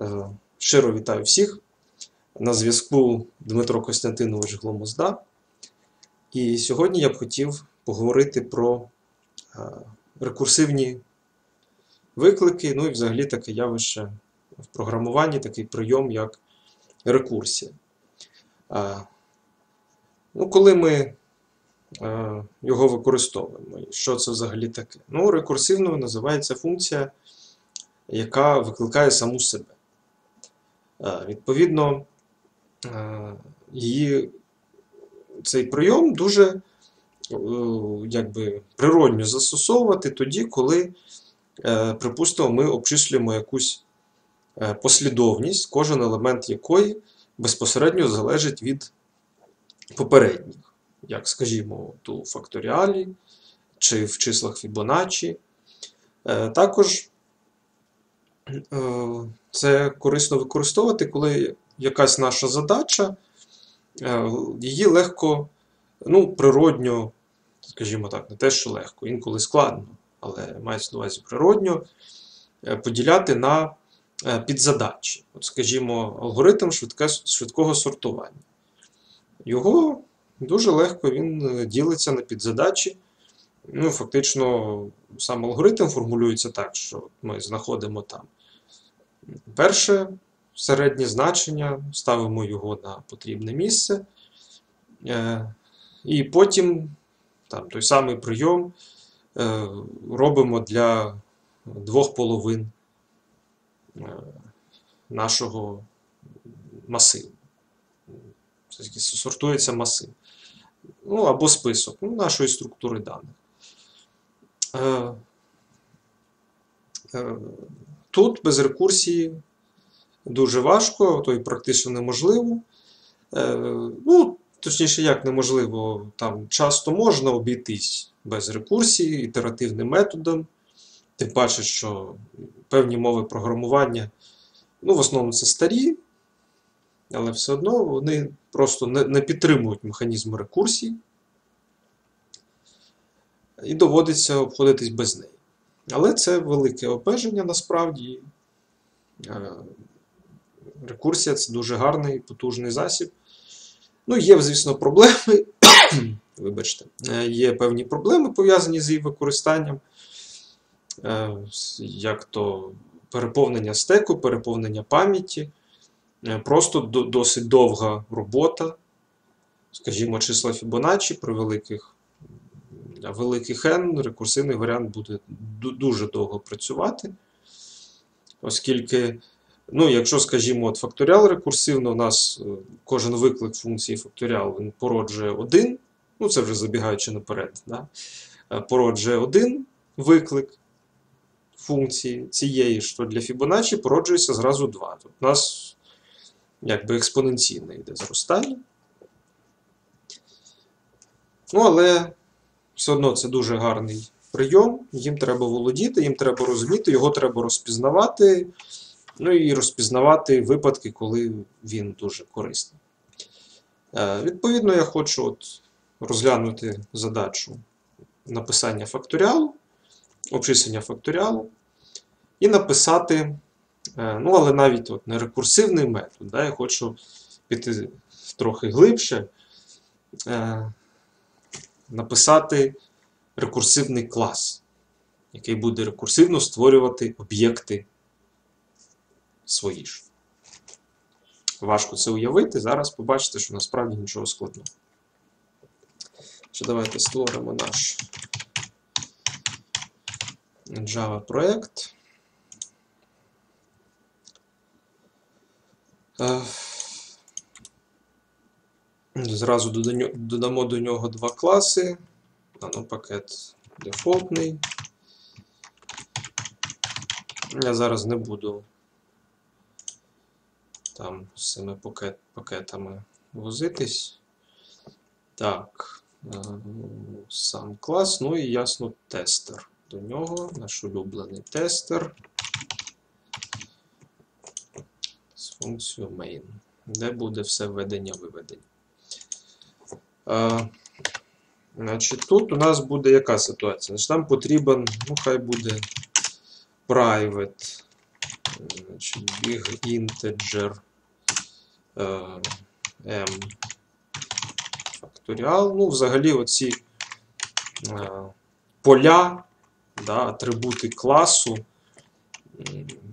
Е, Щиро вітаю всіх. На зв'язку Дмитро Костянтинович Гломозда. І сьогодні я б хотів поговорити про е, рекурсивні виклики, ну і взагалі таке явище в програмуванні, такий прийом, як рекурсія. Е, Ну, коли ми його використовуємо, що це взагалі таке? Ну, рекурсивною називається функція, яка викликає саму себе. Е, Відповідно, е, її цей прийом дуже е, якби, природньо застосовувати тоді, коли, припустимо, ми обчислюємо якусь послідовність, кожен елемент якої безпосередньо залежить від попередніх, як, скажімо, у факторіалі чи в числах Фібоначчі. Також це корисно використовувати, коли якась наша задача, е, її легко, ну, природньо, скажімо так, не те, що легко, інколи складно, але мається на увазі природньо, е, поділяти на е, підзадачі. От, скажімо, алгоритм швидке, швидкого сортування. Його дуже легко він е, ділиться на підзадачі. Ну, фактично, сам алгоритм формулюється так, що ми знаходимо там перше середнє значення, ставимо його на потрібне місце, е, і потім там, той самий прийом е, робимо для двох половин е, нашого масиву. Сортується масив. Ну, або список ну, нашої структури даних. Тут без рекурсії дуже важко, то і практично неможливо. Е, Ну, точніше, як неможливо, там часто можна обійтись без рекурсії, ітеративним методом. Тим паче, що певні мови програмування, ну, в основному це старі, але все одно вони просто не, не підтримують механізму рекурсії, і доводиться обходитись без неї. Але це велике обмеження насправді. Е, Рекурсія це дуже гарний потужний засіб. Ну, є, звісно, проблеми. Вибачте, Е, є певні проблеми пов'язані з її використанням, Е, як то переповнення стеку, переповнення пам'яті. Просто досить довга робота, скажімо, числа Фібоначчі при великих, великих n рекурсивний варіант буде дуже довго працювати, оскільки, ну, якщо, скажімо, от факторіал рекурсивно, у нас е, кожен виклик функції факторіал він породжує один, ну це вже забігаючи наперед, да? е, породжує один виклик функції цієї, що для Фібоначчі породжується зразу два. Тут у нас якби експоненційне йде зростання. Ну, але все одно це дуже гарний прийом, їм треба володіти, їм треба розуміти, його треба розпізнавати, ну і розпізнавати випадки, коли він дуже корисний. Е, Відповідно, я хочу от розглянути задачу написання факторіалу, обчислення факторіалу, і написати, е, ну, але навіть от не рекурсивний метод. Да, я хочу піти трохи глибше, е, написати рекурсивний клас, який буде рекурсивно створювати об'єкти свої ж. Важко це уявити. Зараз побачите, що насправді нічого складного. Ще давайте створимо наш Java проект. Зразу додамо до нього два класи. Нанопакет дефолтний. Я зараз не буду там з цими пакет, пакетами возитись. Так, е, сам клас, ну і ясно тестер. До нього наш улюблений тестер з функцією main, де буде все введення-виведення. Значить, тут у нас буде яка ситуація? Значить, нам потрібен, ну, хай буде private Значить, big integer m факторіал. Ну, взагалі, оці е, поля, да, атрибути класу.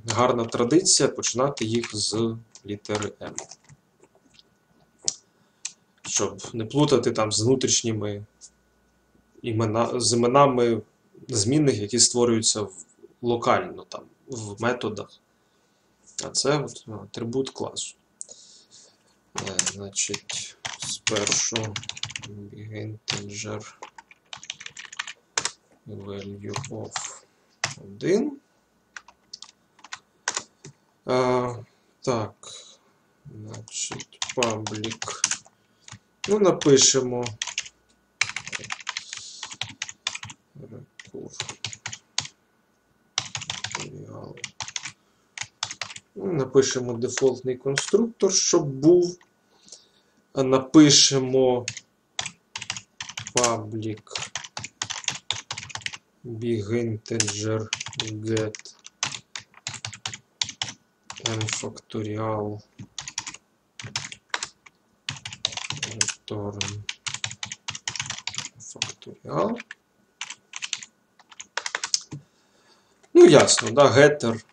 Гарна традиція починати їх з літери M. Щоб не плутати там з внутрішніми імена, з іменами змінних, які створюються локально там, в методах. А це от, ну, атрибут класу. Е, значить, спершу big integer value of 1. Е, так, значить, public. Ну, напишемо. Ну, Напишемо дефолтний конструктор, щоб був. Напишемо public big integer get n factorial return factorial. Ну, ясно, да, гетер.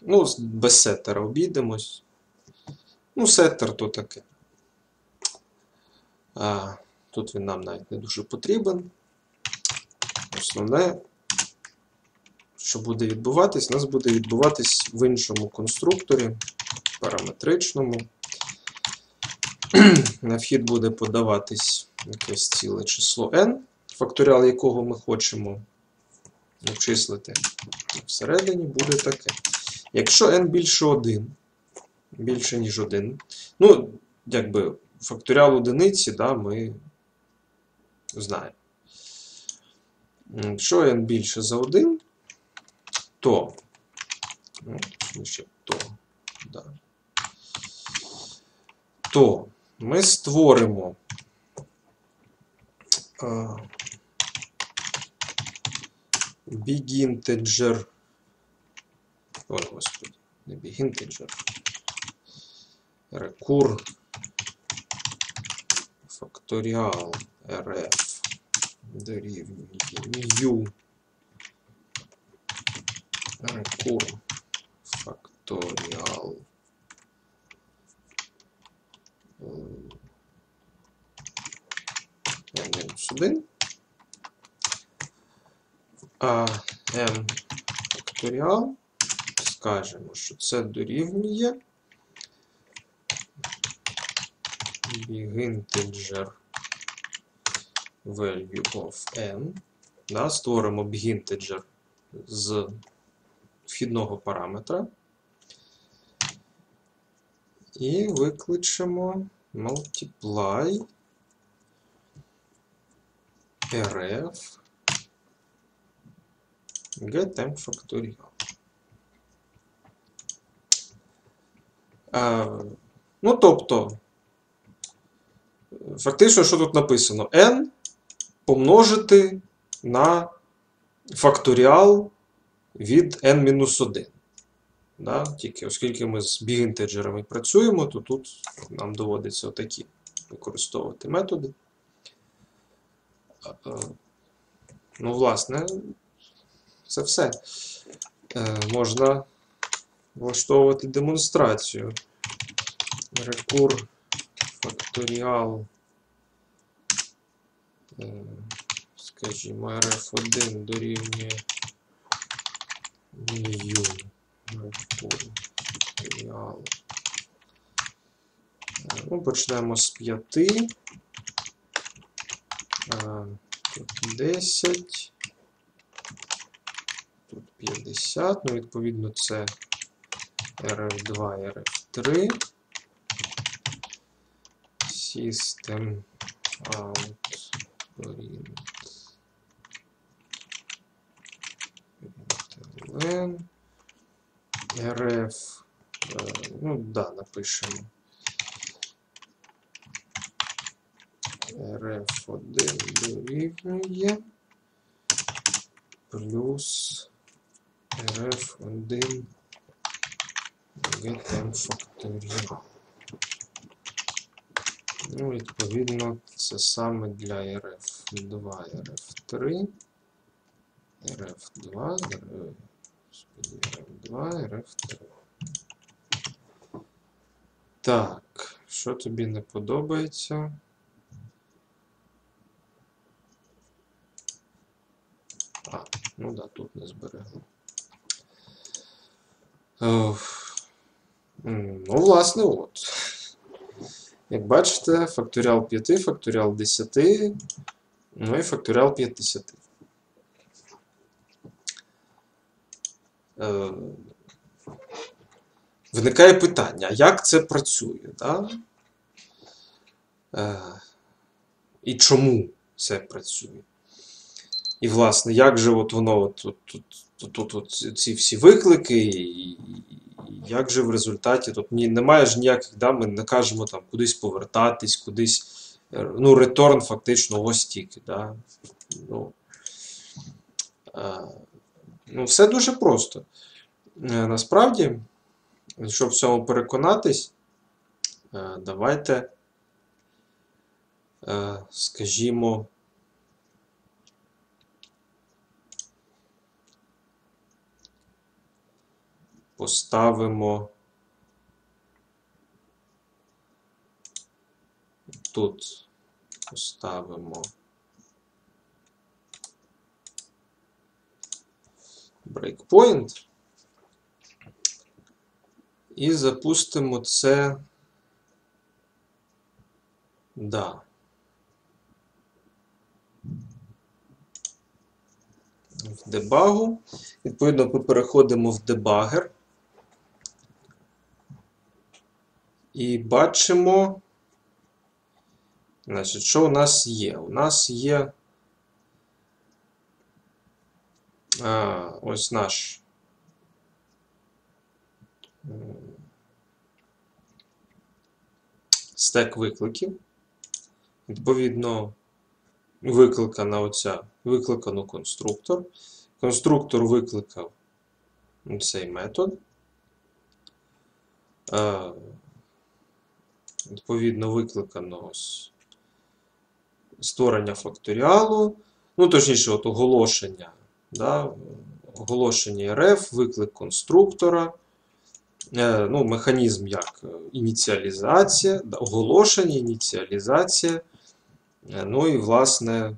Ну, без сеттера обійдемось. Ну, сеттер то таке. А, тут він нам навіть не дуже потрібен. Основне, що буде відбуватись, у нас буде відбуватись в іншому конструкторі, параметричному. На вхід буде подаватись якесь ціле число n, факторіал якого ми хочемо обчислити. Всередині буде таке. Якщо n більше 1, більше ніж 1, ну, якби факторіал одиниці, да, ми знаємо. Якщо n більше за 1, то, ну, точніше, то, да, то ми створимо а, big integer, ой, господи, не big integer, recur факторіал rf дорівнює new recur факторіал n-1 а n факторіал скажемо, що це дорівнює integer value of n. Да, створимо big integer з вхідного параметра. І викличемо multiply rf getM факторіал. Ну, тобто, фактично, що тут написано? n помножити на факторіал від n-1. Да? Тільки оскільки ми з біг-інтеджерами працюємо, то тут нам доводиться отакі використовувати методи. Е, Ну, власне, це все. Е, Можна влаштовувати демонстрацію. Рекур факторіал, е, скажімо, RF1 дорівнює new Е, Ну, почнемо з 5. Е, Тут 10. Тут 50. Ну, відповідно, це RF2, RF3. System out print ln RF. е, Ну, да, напишемо. RF1 дорівнює плюс RF1 getM факторіал. Ну, відповідно, це саме для RF2, RF3, RF2, RF2, RF3. Так, що тобі не подобається? А, ну да, тут не зберегло. Ну, власне, от. Як бачите, факторіал 5, факторіал 10, ну і факторіал 50. Е, Виникає питання, як це працює? Да? Е, І чому це працює? І, власне, як же от воно от, тут, тут, тут, от, ці всі виклики, і, як же в результаті тут ні, немає ж ніяких, да, ми не кажемо там кудись повертатись, кудись. Ну, реторн фактично ось тільки. Да? Ну, е, ну, все дуже просто. Е, насправді, щоб в цьому переконатись, е, давайте, е, скажімо, поставимо тут поставимо breakpoint і запустимо це. Да. В дебагу. Відповідно, ми переходимо в дебагер. І бачимо, значить, що у нас є? У нас є а, ось наш стек викликів. Відповідно, викликана оця, викликано конструктор. Конструктор викликав цей метод. Відповідно, викликано ось створення факторіалу. Ну, точніше, от оголошення. Да? Оголошення RF, виклик конструктора. Е, ну, Механізм як ініціалізація, оголошення, ініціалізація. Е, ну і, власне,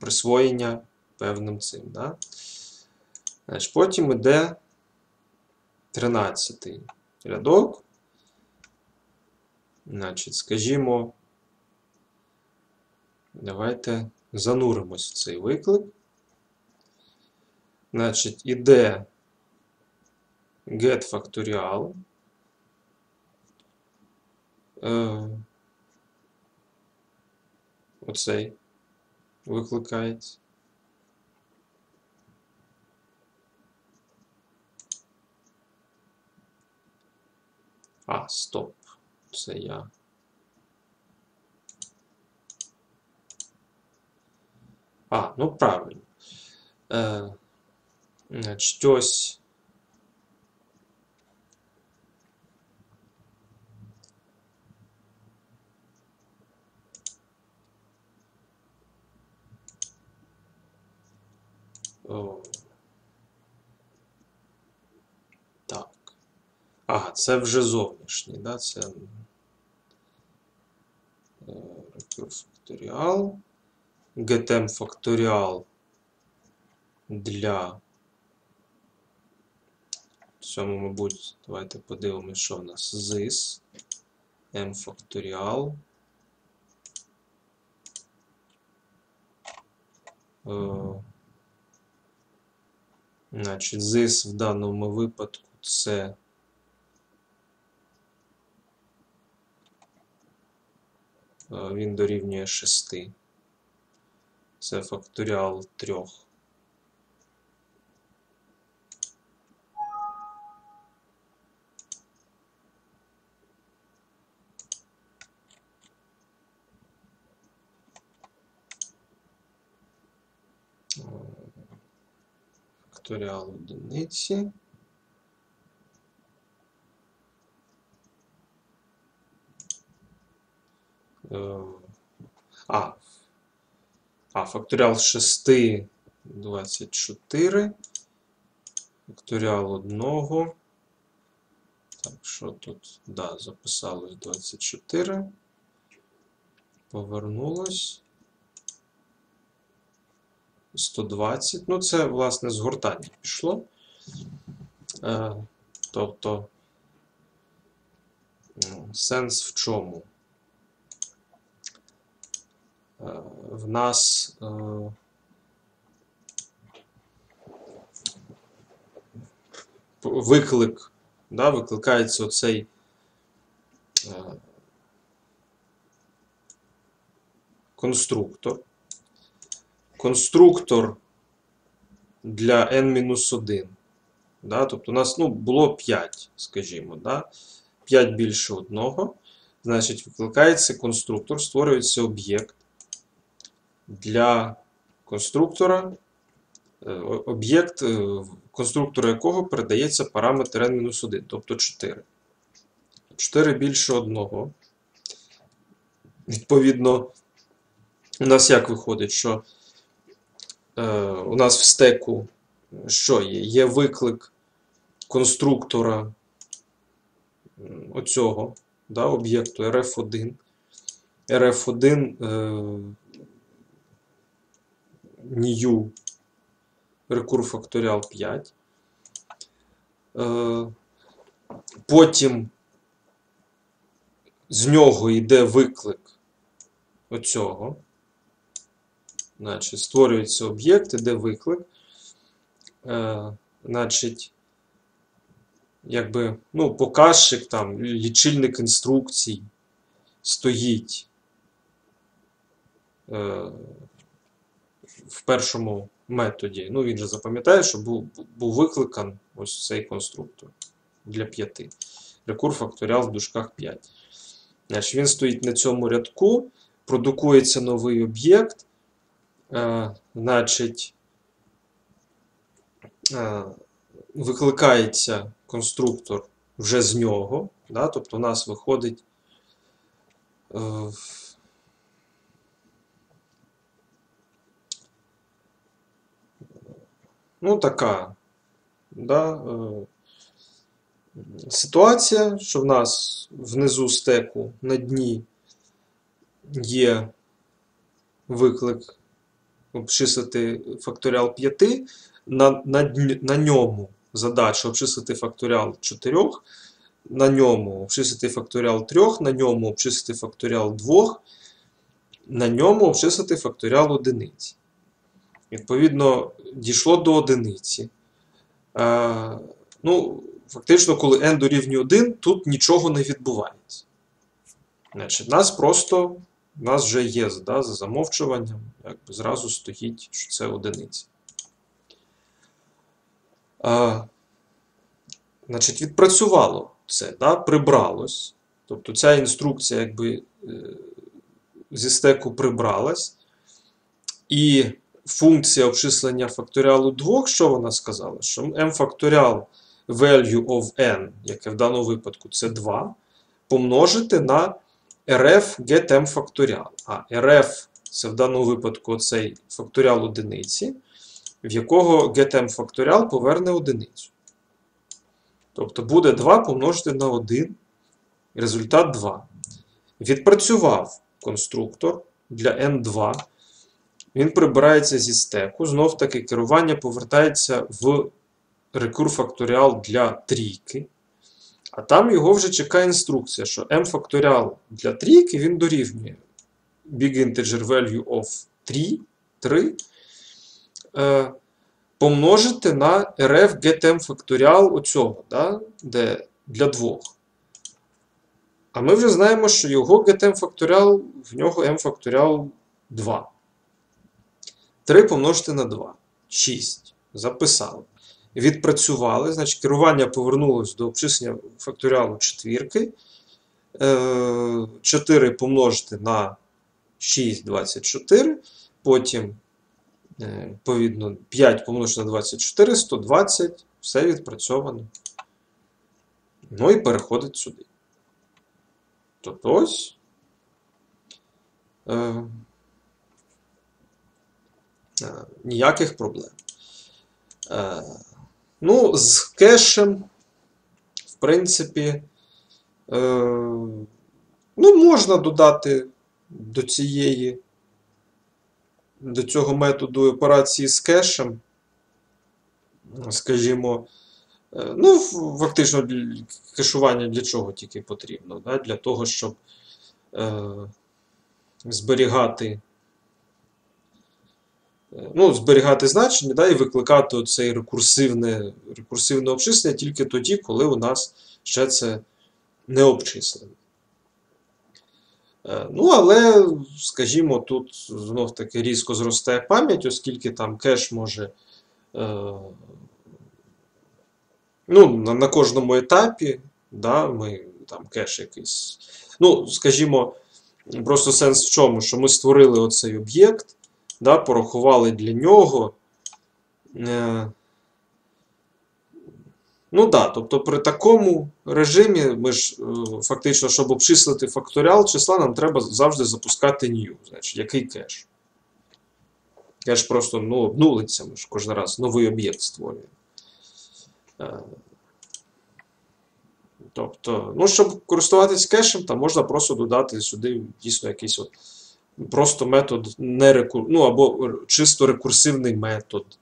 присвоєння певним цим. Да? Значить, Потім йде 13 рядок. Значить, скажімо, давайте зануримось в цей виклик. Значить, іде get factorial. Е, оцей викликається. А, стоп. Це я. А, ну правильно. Е, Значить, ось. О. Так. Ага, це вже зовнішній, да? Це recur факторіал. getM факторіал для цьому, мабуть, давайте подивимося, що в нас this m факторіал. Е, Значить, this в даному випадку це він дорівнює 6. c факториал 3. Факторіал одиниці. А, а, факторіал 6 24. Факторіал 1. Так, що тут? Да, записалось 24. Повернулось. 120. Ну, це, власне, згортання пішло. Е, тобто, ну, сенс в чому? В нас е, виклик, да, викликається оцей е, конструктор. Конструктор для n-1. Да, Тобто у нас ну, було 5, скажімо. Да? 5 більше одного. Значить, викликається конструктор, створюється об'єкт для конструктора, е, об'єкт, е, конструктору якого передається параметр n-1, тобто 4. 4 більше одного. Відповідно, у нас як виходить, що е, у нас в стеку що є? Є виклик конструктора оцього да, об'єкту RF1. RF1 е, new рекур факторіал 5. Е, потім з нього йде виклик оцього. Значить, створюється об'єкт, іде виклик. Е, значить, якби, ну, показчик там, лічильник інструкцій стоїть е, в першому методі. Ну, він же запам'ятає, що був був викликан ось цей конструктор для 5. Рекур факторіал в дужках 5. Значить, Він стоїть на цьому рядку, продукується новий об'єкт. Е, значить, е, викликається конструктор вже з нього. Да? Тобто у нас виходить. Е, ну, така да, е, ситуація, що в нас внизу стеку на дні є виклик обчислити факторіал 5, на, на, на ньому задача обчислити факторіал 4, на ньому обчислити факторіал 3, на ньому обчислити факторіал 2, на ньому обчислити факторіал 1. Відповідно, дійшло до одиниці. Е, ну, Фактично, коли n дорівнює 1, тут нічого не відбувається. Значить, нас просто, нас вже є да, за замовчуванням, якби зразу стоїть, що це одиниця. А, Значить, відпрацювало це, да, прибралось. Тобто ця інструкція якби е, зі стеку прибралась. І функція обчислення факторіалу 2, що вона сказала? Що m факторіал value of n, яке в даному випадку це 2, помножити на rf getm факторіал. А rf це в даному випадку цей факторіал одиниці, в якого getm факторіал поверне одиницю. Тобто буде 2 помножити на 1, результат 2. Відпрацював конструктор для n2. Він прибирається зі стеку. Знов таки керування повертається в рекур факторіал для трійки. А там його вже чекає інструкція, що m факторіал для трійки він дорівнює big integer value of 3 3 е, помножити на rf getm факторіал оцього, да, де для двох. А ми вже знаємо, що його getm факторіал, в нього m факторіал 2. 3 помножити на 2. 6. Записали. Відпрацювали. Значить, керування повернулося до обчислення факторіалу четвірки. 4 е, помножити на 6, 24. Потім, е, відповідно, 5 помножити на 24, 120. Все відпрацьовано. Ну і переходить сюди. Тобто ось е, ніяких проблем. Е, ну, з кешем, в принципі, е, ну, можна додати до цієї, до цього методу операції з кешем, скажімо, е, ну, фактично кешування для чого тільки потрібно? Да? Для того, щоб е, зберігати, е, ну, зберігати значення да, і викликати оцей рекурсивне, рекурсивне обчислення тільки тоді, коли у нас ще це не обчислено. Е, Ну, але, скажімо, тут знов таки різко зростає пам'ять, оскільки там кеш може е, ну, на кожному етапі, да, ми там кеш якийсь. Ну, скажімо, просто сенс в чому, що ми створили оцей об'єкт, да, порахували для нього. Е, Ну да, тобто при такому режимі ми ж е, фактично, щоб обчислити факторіал числа, нам треба завжди запускати new. Значить, який кеш? Кеш просто ну, обнулиться, ми ж кожен раз новий об'єкт створюємо. Е, Тобто, ну, щоб користуватись кешем, там можна просто додати сюди дійсно якийсь от просто метод не рекур... ну, або чисто рекурсивний метод.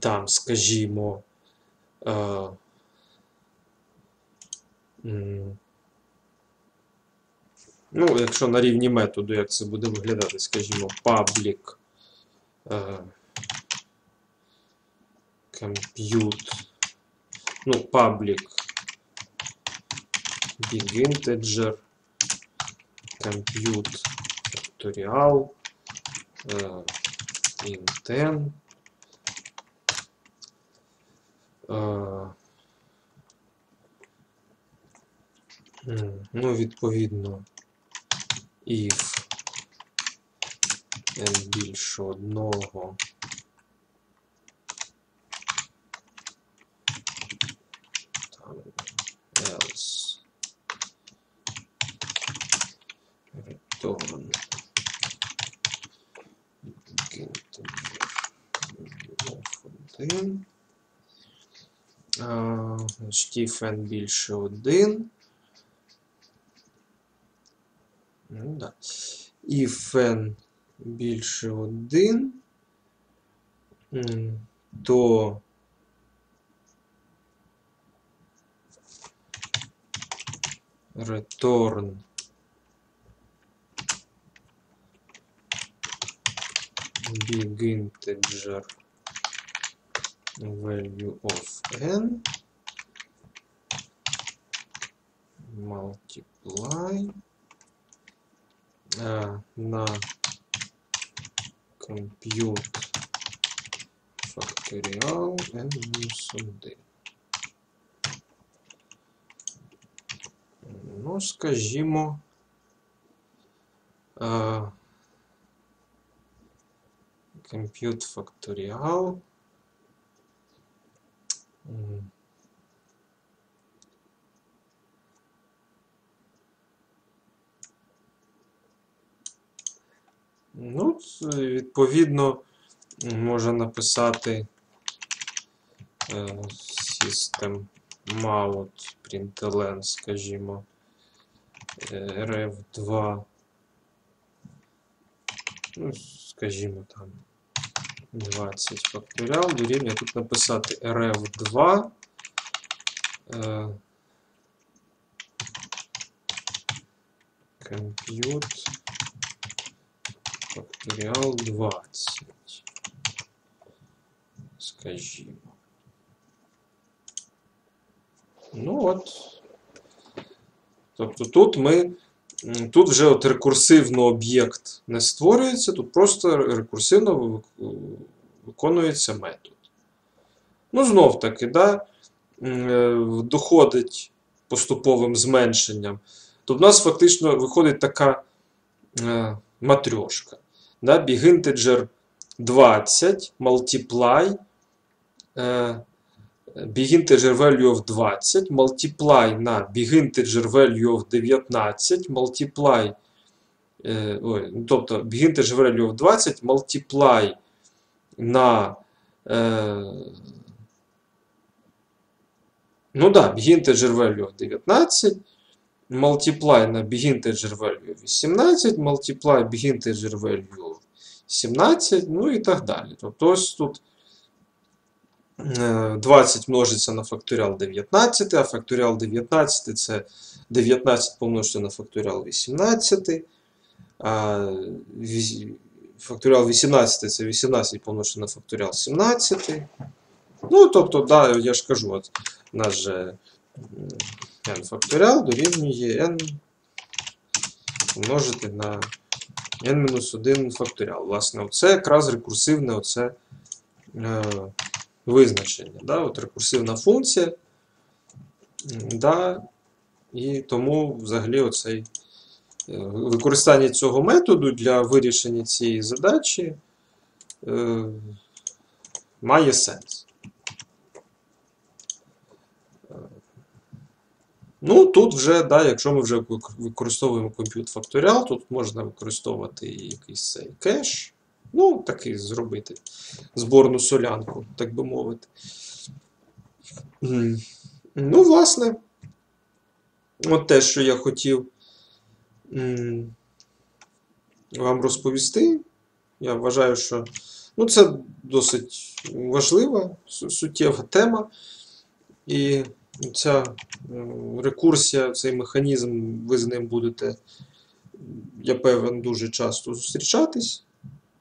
Там, скажімо. Е, ну, якщо на рівні методу, як це буде виглядати, скажімо, public е, compute, ну, public big integer compute factorial е, n Е, Ну, відповідно, if n більше одного. Else. Return integer of 1. А, значить, if більше 1. Ну, да. If n більше 1, то return big integer value of n multiply а, на compute factorial n мінус 1. Ну, скажімо, а, compute factorial М. Ну, відповідно, можна написати е, system out println, скажімо, е, ref2, ну, скажімо там 20 факторіал дорівнює тут написати rf2 е, compute факторіал 20. Скажімо. Ну от. Тобто тут ми. Тут вже от рекурсивно об'єкт не створюється, тут просто рекурсивно виконується метод. Ну, знов таки, да, е, доходить поступовим зменшенням. Тобто в нас фактично виходить така е, матрьошка. Да, big integer 20 multiply е, big integer value of 20 multiply на big integer value of 19 multiply е, ой, ну, тобто begin teger value of 20 multiply на. Е, ну да, begin teger value of 19, multiply на begin teger value of 18, multiply begin teger value of 17, ну і так далі. Тобто ось тут е, 20 множиться на факторіал 19, а факторіал 19 це 19 помножити на факторіал 18. А факторіал 18 це 18 помножити на факторіал 17. Ну, тобто, да, я ж кажу, от наш же n факторіал дорівнює n помножити на n-1 факторіал. Власне, це якраз рекурсивне оце, е, визначення. Да? От рекурсивна функція. Да, і тому взагалі оцей е, використання цього методу для вирішення цієї задачі е, має сенс. Е, Ну, тут вже, да, якщо ми вже використовуємо compute factorial, тут можна використовувати і якийсь цей кеш. Ну, такий зробити зборну солянку, так би мовити. Ну, власне, от те, що я хотів вам розповісти. Я вважаю, що ну, це досить важлива, суттєва тема. І ця рекурсія, цей механізм, ви з ним будете, я певен, дуже часто зустрічатись.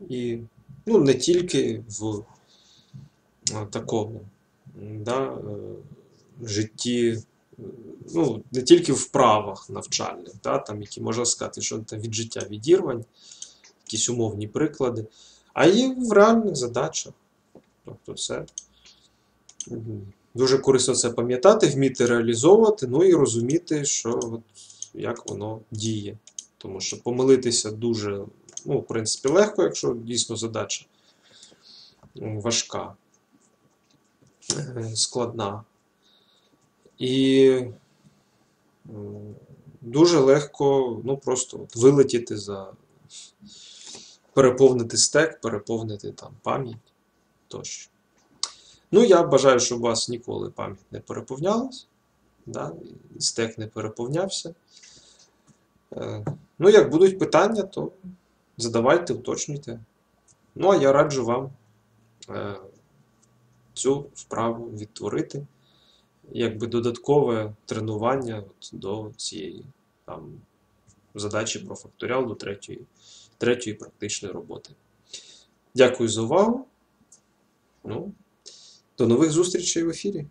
І ну, не тільки в такому да, е, житті, ну, не тільки в вправах навчальних, да, там, які можна сказати, що там від життя відірвань, якісь умовні приклади, а і в реальних задачах. Тобто це дуже корисно це пам'ятати, вміти реалізовувати, ну і розуміти, що от, як воно діє. Тому що помилитися дуже, ну, в принципі, легко, якщо дійсно задача важка, е, складна. І дуже легко ну, просто вилетіти за переповнити стек, переповнити там пам'ять тощо. Ну, я бажаю, щоб у вас ніколи пам'ять не переповнялась, да, стек не переповнявся. Е, Ну, як будуть питання, то задавайте, уточнюйте. Ну, а я раджу вам е, цю вправу відтворити, якби додаткове тренування от до цієї там, задачі про факторіал до третьої, третьої практичної роботи. Дякую за увагу. Ну, до нових зустрічей в ефірі.